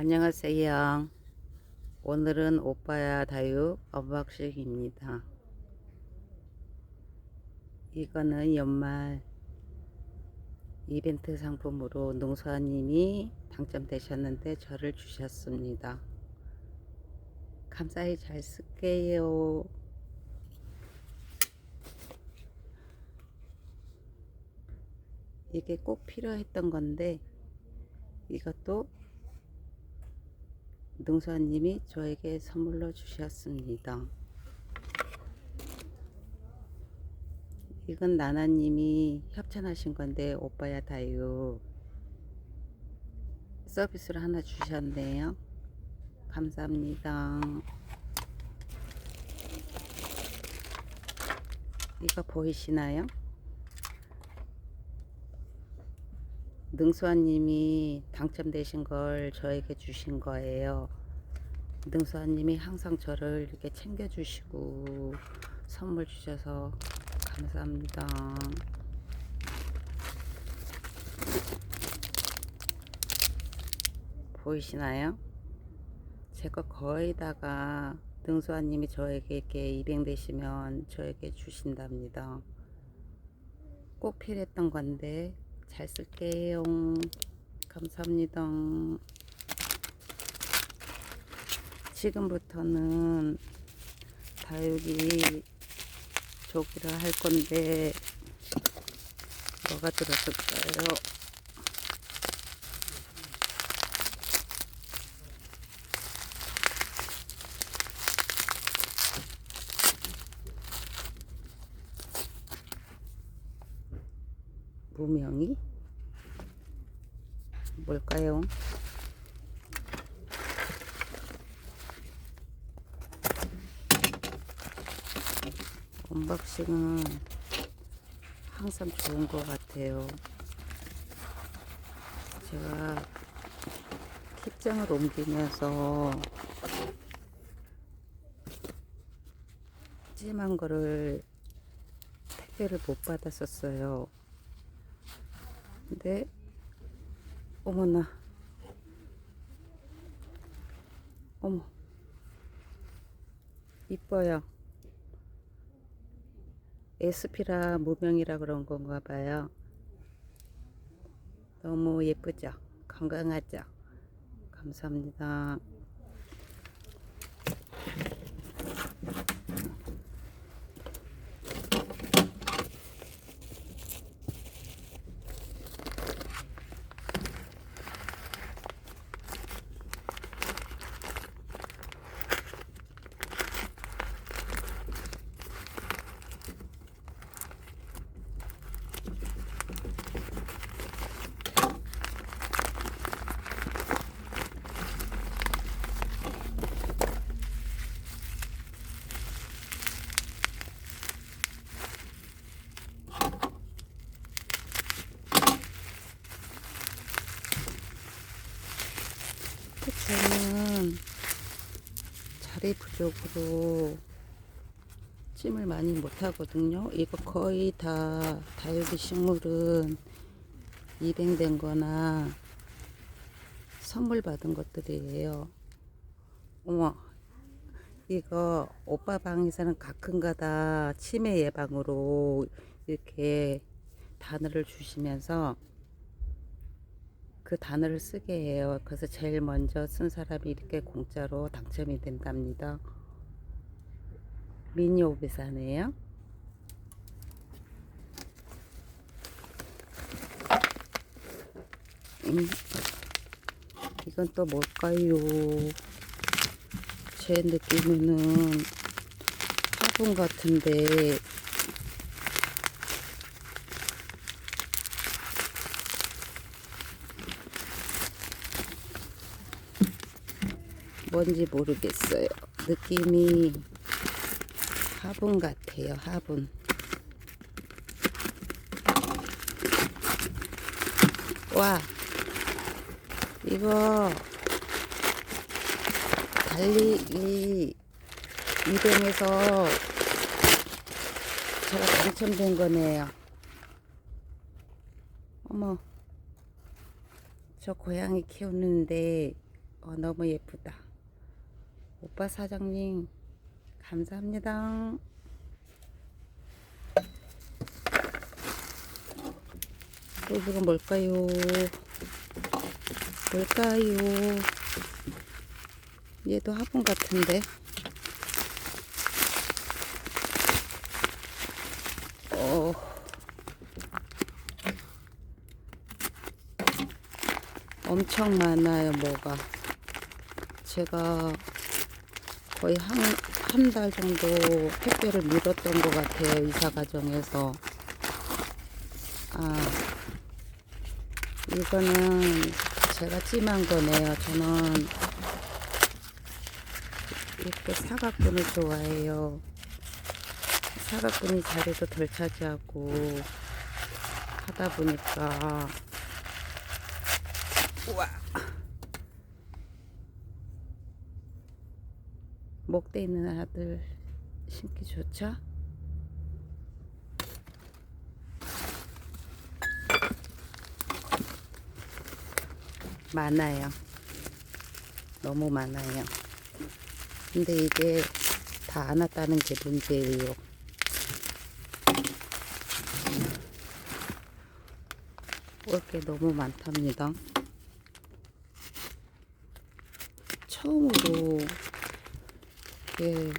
안녕하세요. 오늘은 오빠야 다육 언박싱입니다. 이거는 연말 이벤트 상품으로 농사님이 당첨되셨는데 저를 주셨습니다. 감사히 잘 쓸게요. 이게 꼭 필요했던 건데 이것도 능수아님이 저에게 선물로 주셨습니다. 이건 나나님이 협찬하신 건데 오빠야 다유 서비스로 하나 주셨네요. 감사합니다. 이거 보이시나요? 능수아님이 당첨되신 걸 저에게 주신 거예요. 능수아님이 항상 저를 이렇게 챙겨주시고 선물 주셔서 감사합니다. 보이시나요? 제가 거의 다가 능수아님이 저에게 이렇게 입양되시면 저에게 주신답니다. 꼭 필요했던 건데 잘 쓸게요. 감사합니다. 지금부터는 다육이 조기를 할 건데 뭐가 들었을까요? 무명이 뭘까요? 언박싱은 항상 좋은 것 같아요. 제가 킥장을 옮기면서 찜한 거를 택배를 못 받았었어요. 근데 어머나. 어머. 이뻐요. 에스피라 무명이라 그런 건가 봐요. 너무 예쁘죠? 건강하죠? 감사합니다 저는 부족으로 찜을 많이 못 하거든요. 이거 거의 다 다육이 식물은 입양된 거나 선물 받은 것들이에요. 어머, 이거 오빠 방에서는 가끔가다 치매 예방으로 이렇게 단어를 주시면서 그 단어를 쓰게 해요. 그래서 제일 먼저 쓴 사람이 이렇게 공짜로 당첨이 된답니다. 미니 오비사네요. 음, 이건 또 뭘까요? 제 느낌에는 화분 같은데 뭔지 모르겠어요. 느낌이 화분 같아요. 화분. 와, 이거 달리기 이동해서 제가 당첨된 거네요. 어머, 저 고양이 키우는데 어, 너무 예쁘다. 오빠 사장님, 감사합니다. 또 이거 뭘까요? 뭘까요? 얘도 화분 같은데. 어. 엄청 많아요, 뭐가. 제가 거의 한, 한 달 정도 택배를 미뤘던 것 같아요, 이사 과정에서. 아, 이거는 제가 찜한 거네요. 저는 이렇게 사각분을 좋아해요. 사각분이 자리도 덜 차지하고 하다 보니까 우와 목대 있는 아들 신기 좋죠? 많아요. 너무 많아요. 근데 이게 다 안 왔다는 게 문제예요. 올게 너무 많답니다. 이렇 게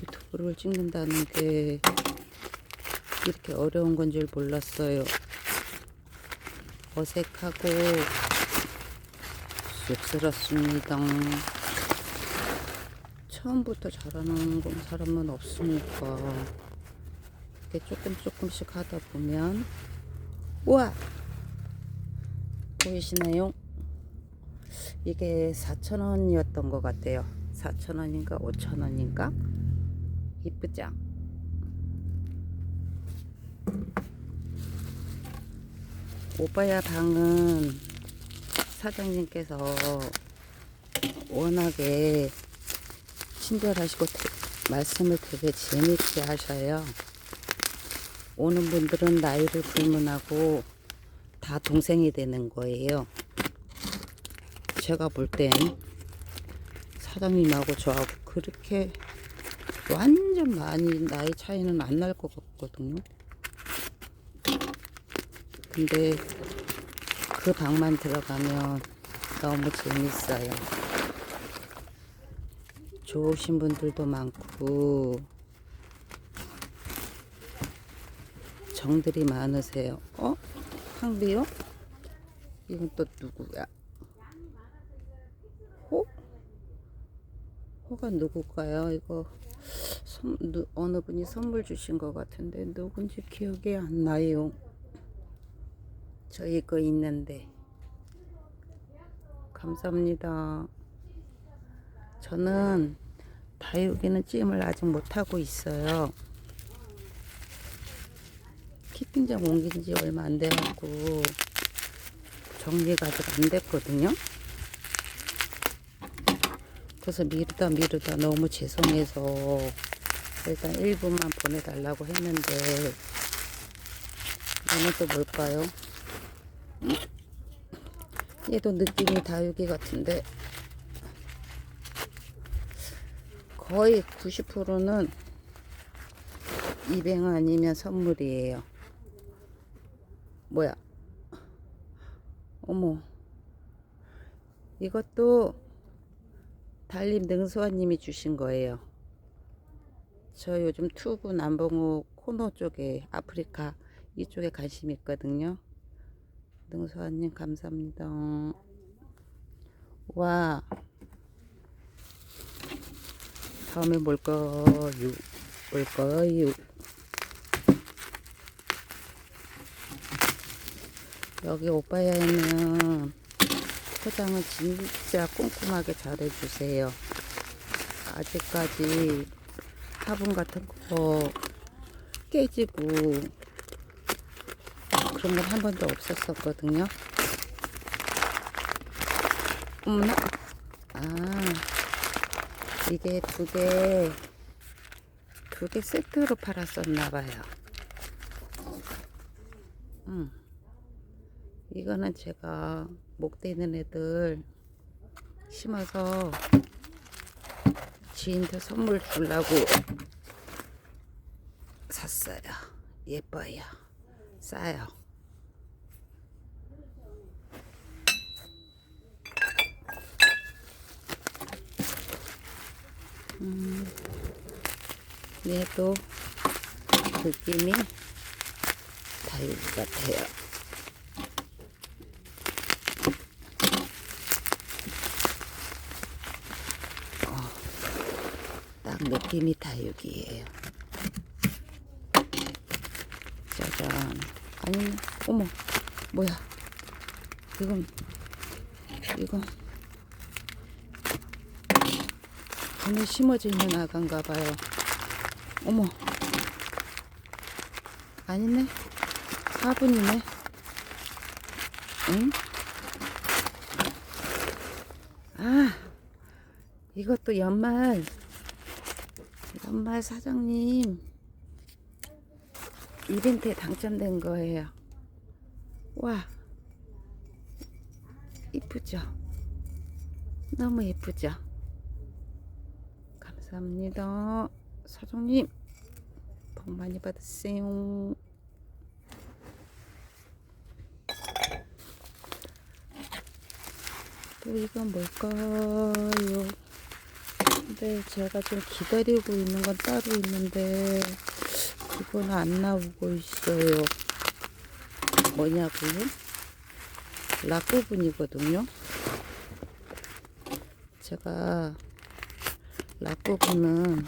유튜브를 찍는다는 게 이렇게 어려운 건 줄 몰랐어요. 어색하고 쑥스럽습니다. 처음부터 잘하는 건 사람은 없으니까 이렇게 조금 조금씩 하다 보면 우와 보이시나요? 이게 4,000원이었던 것 같아요. 4,000원인가 5,000원인가? 이쁘죠? 오빠야 방은 사장님께서 워낙에 친절하시고 되- 말씀을 되게 재밌게 하셔요. 오는 분들은 나이를 불문하고 다 동생이 되는 거예요. 제가 볼 땐 사장님하고 저하고 그렇게 완전 많이 나이 차이는 안 날 것 같거든요. 근데 그 방만 들어가면 너무 재밌어요. 좋으신 분들도 많고 정들이 많으세요. 어? 황비요? 이건 또 누구야? 호가 누굴까요? 이거 선, 누, 어느 분이 선물 주신 것 같은데 누군지 기억이 안 나요. 저 이거 있는데 감사합니다. 저는 다육이는 찜을 아직 못하고 있어요. 키팅장 옮긴 지 얼마 안 돼갖고 정리가 아직 안 됐거든요. 그래서 미루다 미루다 너무 죄송해서 일단 1분만 보내달라고 했는데 얘는 또 뭘까요? 얘도 느낌이 다육이 같은데 거의 90%는 입행 아니면 선물이에요. 뭐야? 어머. 이것도 달림 능수아님이 주신 거예요. 저 요즘 투구 남봉우 코너 쪽에 아프리카 이쪽에 관심 있거든요. 능수아님 감사합니다. 와. 다음에 뭘까요? 뭘까요? 여기 오빠야는 포장을 진짜 꼼꼼하게 잘 해주세요. 아직까지 화분 같은 거 깨지고 그런 건 한 번도 없었었거든요. 어머나. 아, 이게 두 개, 두 개 세트로 팔았었나봐요. 음. 이거는 제가 목대 있는 애들 심어서 지인한테 선물 주려고 샀어요. 예뻐요. 싸요. 음, 얘도 느낌이 다육이 같아요. 느낌이 다육이에요. 짜잔. 아니, 어머, 뭐야. 이건, 이건. 분이 심어져 있는 아간가 봐요. 어머. 아니네. 화분이네. 응? 아, 이것도 연말. 연말 사장님 이벤트에 당첨된 거예요. 와, 이쁘죠? 너무 예쁘죠? 감사합니다. 사장님, 복 많이 받으세요. 또 이건 뭘까요? 근데 제가 좀 기다리고 있는 건 따로 있는데 이건 안 나오고 있어요. 뭐냐고요? 락 부분이거든요. 제가 락 부분은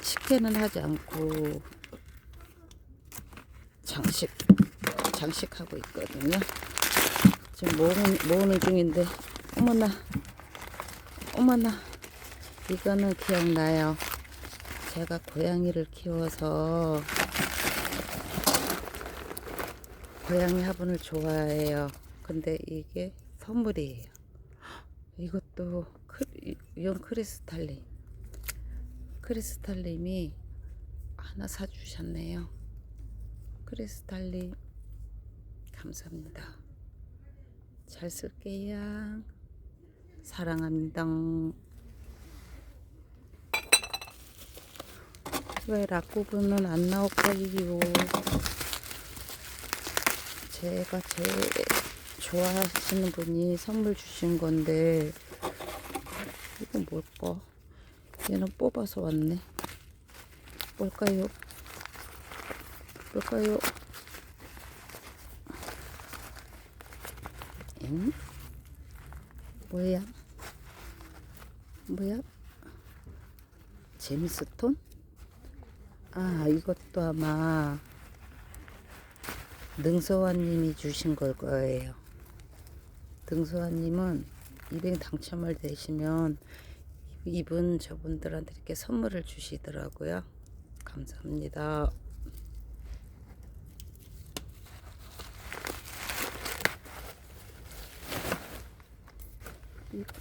식혜는 하지 않고 장식 장식하고 있거든요. 지금 모으는, 모으는 중인데 어머나 어머나. 이거는 기억나요. 제가 고양이를 키워서 고양이 화분을 좋아해요. 근데 이게 선물이에요. 이것도 크, 이건 크리스탈림 크리스탈림이 하나 사주셨네요. 크리스탈림 감사합니다. 잘 쓸게요 사랑합니다. 왜 락부분은 안 나올까요? 제가 제일 좋아하시는 분이 선물 주신 건데 이건 뭘까? 얘는 뽑아서 왔네. 뭘까요? 뭘까요? 엥? 뭐야? 뭐야? 제미스톤? 아, 이것도 아마 능서환님이 주신 걸 거예요. 능서환님은 200 당첨을 되시면 이분 저분들한테 이렇게 선물을 주시더라고요. 감사합니다.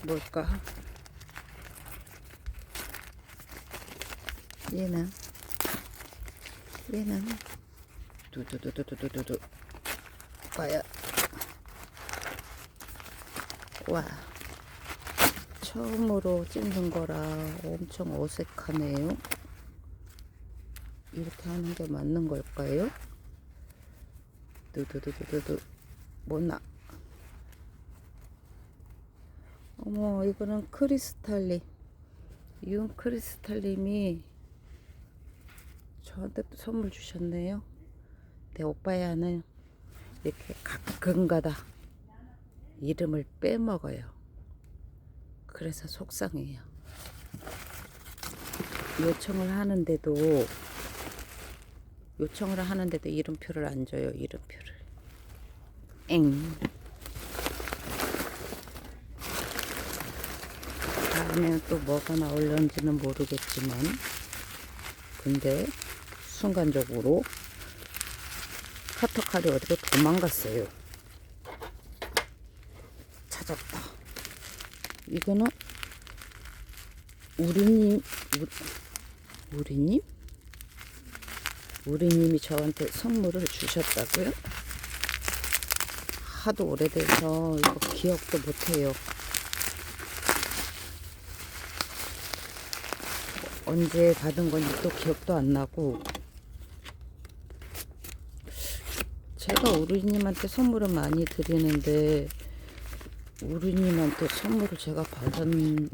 뭘까? 얘는 얘는 두두두두두두두 봐야 와 처음으로 찍는 거라 엄청 어색하네요. 이렇게 하는 게 맞는 걸까요? 두두두두두두 뭐나 어머 이거는 크리스탈림 이건 크리스탈림이 저한테 또 선물 주셨네요. 내 오빠야는 이렇게 가끔가다 이름을 빼먹어요. 그래서 속상해요. 요청을 하는데도 요청을 하는데도 이름표를 안 줘요 이름표를. 엥 다음에는 또 뭐가 나올런지는 모르겠지만 근데 순간적으로 카톡칼이 어디로 도망갔어요 찾았다 이거는 우리님 우- 우리님 우리님이 저한테 선물을 주셨다고요? 하도 오래돼서 이거 기억도 못해요. 언제 받은 건지 또 기억도 안 나고 제가 우리님한테 선물을 많이 드리는데 우리님한테 선물을 제가 받았나?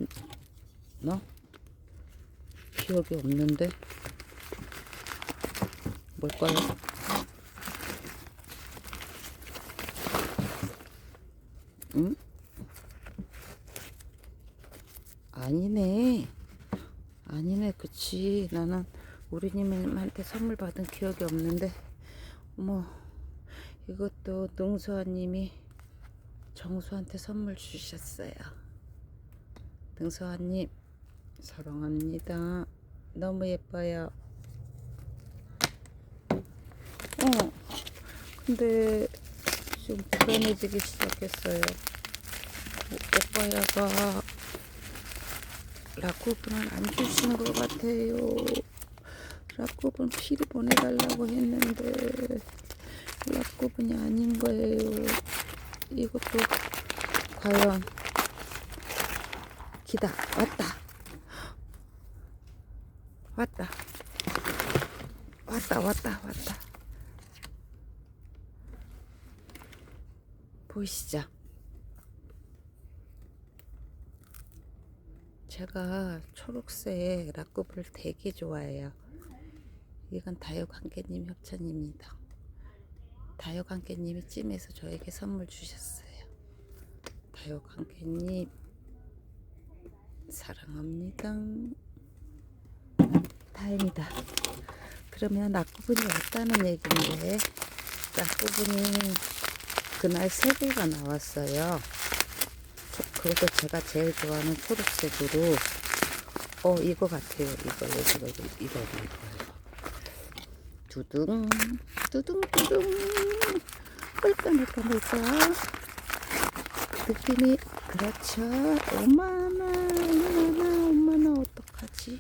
기억이 없는데 뭘까요? 응? 아니네. 아니네, 그치. 나는 우리님한테 선물 받은 기억이 없는데, 어머, 이것도 능수아님이 정수한테 선물 주셨어요. 능수아님, 사랑합니다. 너무 예뻐요. 어, 근데 지금 불안해지기 시작했어요. 오- 오빠야가 라쿠분을 안 주신 것 같아요. 라쿠분 피를 보내달라고 했는데 라쿠분이 아닌 거예요. 이것도 과연 기다 왔다 왔다 왔다 왔다 왔다 보이시죠? 제가 초록색 라꾸를 되게 좋아해요. 이건 다육관계님 협찬입니다. 다육관계님이 찜해서 저에게 선물 주셨어요. 다육관계님 사랑합니다. 다행이다. 그러면 라꾸분이 왔다는 얘기인데 라꾸분이 그날 세 개가 나왔어요. 초- 그것도 제가 제일 좋아하는 초록색으로 어 이거 같아요. 이거 이거 이거 이거 이거. 두둥 두둥 두둥. 뭘까 뭘까 뭘까 느낌이 그렇죠. 엄마나 엄마나 엄마나 어떡하지?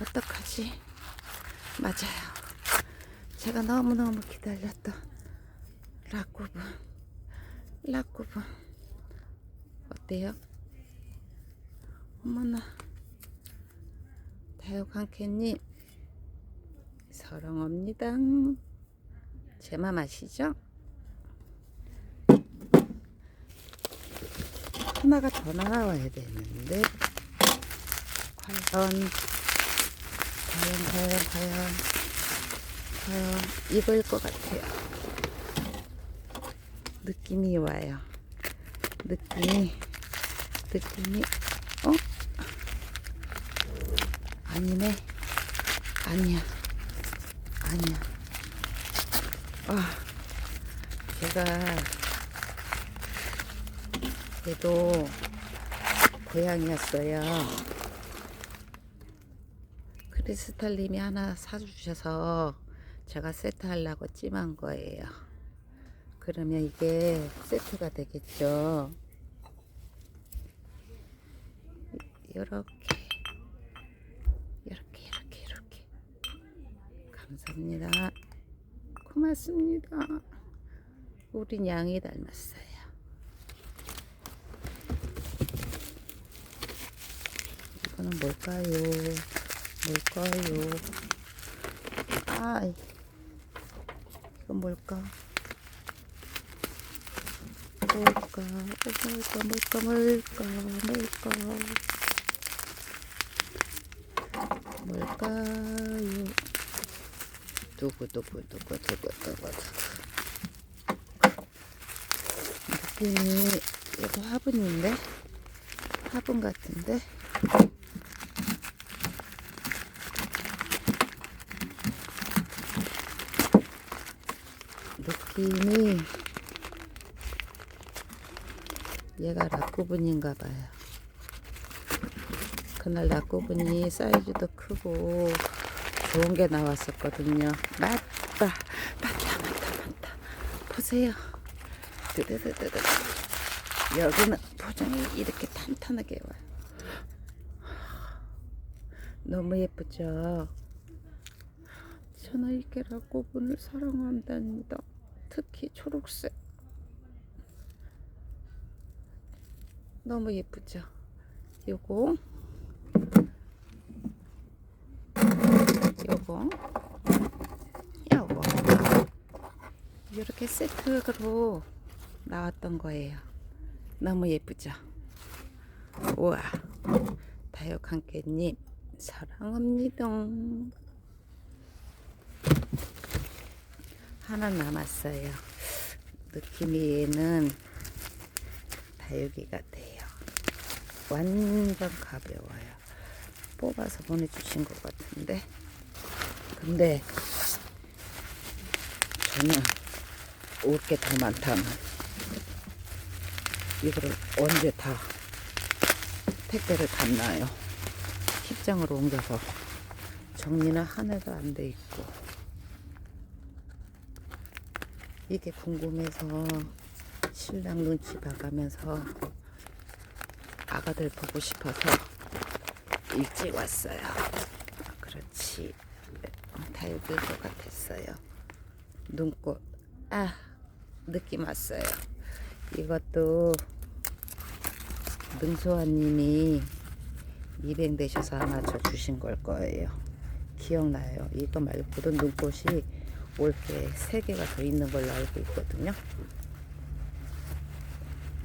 어떡하지? 맞아요. 제가 너무너무 기다렸던 라꾸분 라꾸분 어때요? 어머나. 다육한캔님 사랑합니다. 제 맘 아시죠? 하나가 더 나와야 되는데. 과연 과연 과연 과연 과연 이거일 것 같아요. 느낌이 와요. 느낌이 느낌이 어? 아니네. 아니야. 아니야. 아 제가 얘도 고양이였어요. 크리스탈님이 하나 사주셔서 제가 세트하려고 찜한 거예요. 그러면 이게 세트가 되겠죠. 이렇게 이렇게 이렇게 이렇게 감사합니다. 고맙습니다. 우린 양이 닮았어요. 이거는 뭘까요? 뭘까요? 아, 이건 뭘까? 뭘까, 뭘까, 뭘까, 뭘까, 뭘까, 뭘까요? 두구, 두구, 두구, 두구, 두구, 두구. 느낌이, 이거 화분인데? 화분 같은데? 느낌이 얘가 라꾸분인가 봐요. 그날 라꾸분이 사이즈도 크고 좋은 게 나왔었거든요. 맞다, 맞다, 맞다, 맞다. 보세요. 드드드드드. 여기는 포장이 이렇게 탄탄하게 와요. 너무 예쁘죠? 이렇게 라꾸분을 사랑한답니다. 특히 초록색. 너무 예쁘죠? 요거 요거 요거 이렇게 세트로 나왔던 거예요. 너무 예쁘죠? 우와 다육한 깻잎 사랑합니다. 하나 남았어요. 느낌이 얘는 다육이 같아요. 완전 가벼워요. 뽑아서 보내주신 것 같은데. 근데 저는 올 게 더 많다면 이거를 언제 다 택배를 갔나요? 식장으로 옮겨서 정리는 하나도 안 돼 있고 이게 궁금해서 신랑 눈치 봐가면서 아가들 보고 싶어서 일찍 왔어요. 그렇지. 다육일 것 같았어요. 눈꽃. 아, 느낌 왔어요. 이것도 능소아님이 입양되셔서 아마 저 주신 걸 거예요. 기억나요. 이거 말고도 눈꽃이 올게 세 개가 더 있는 걸로 알고 있거든요.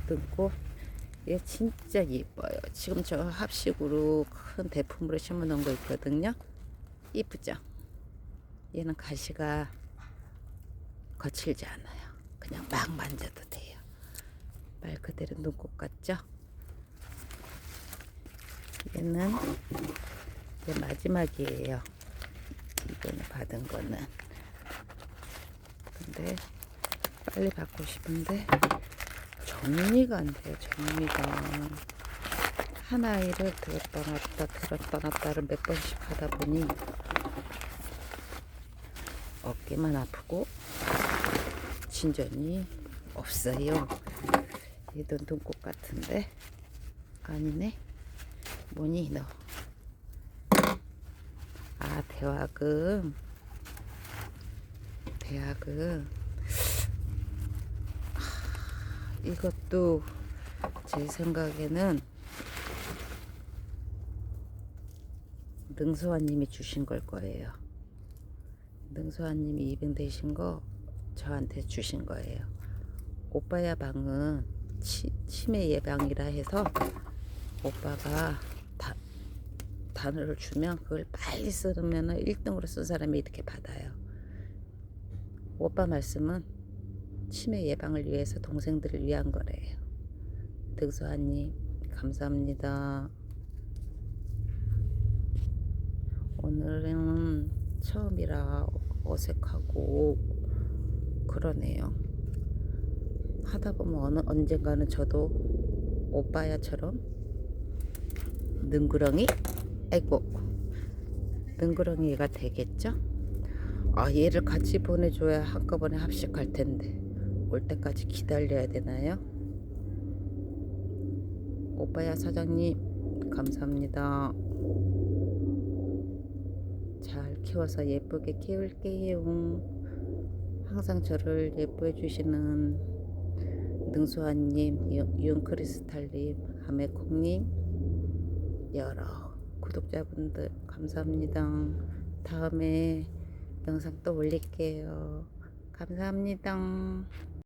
눈꽃. 얘 진짜 예뻐요. 지금 저 합식으로 큰 대품으로 심어 놓은 거 있거든요. 이쁘죠? 얘는 가시가 거칠지 않아요. 그냥 막 만져도 돼요. 말 그대로 눈꽃 같죠? 얘는 이제 마지막이에요. 이번에 받은 거는. 근데 빨리 받고 싶은데 정리가 안 돼요. 정리가 한 아이를 들었다 놨다 들었다 놨다를 몇 번씩 하다 보니 어깨만 아프고 진전이 없어요. 얘도 눈꽃 같은데 아니네. 뭐니 너? 아 대화금 대화금 하, 이것도 제 생각에는 능소아님이 주신 걸 거예요. 능소아님이 입양되신 거 저한테 주신 거예요. 오빠야 방은 치, 치매 예방이라 해서 오빠가 다, 단어를 주면 그걸 빨리 쓰면 1등으로 쓴 사람이 이렇게 받아요. 오빠 말씀은 치매 예방을 위해서 동생들을 위한 거래요. 등수아님 감사합니다. 오늘은 처음이라 어색하고 그러네요. 하다 보면 어느 언젠가는 저도 오빠야처럼 능구렁이 아이고 능구렁이가 되겠죠? 아 얘를 같이 보내줘야 한꺼번에 합식할 텐데 올 때까지 기다려야 되나요? 오빠야 사장님 감사합니다. 잘 키워서 예쁘게 키울게요. 항상 저를 예뻐해 주시는 능수아님, 윤크리스탈님, 하메콩님, 여러 구독자분들 감사합니다. 다음에 영상 또 올릴게요. 감사합니다.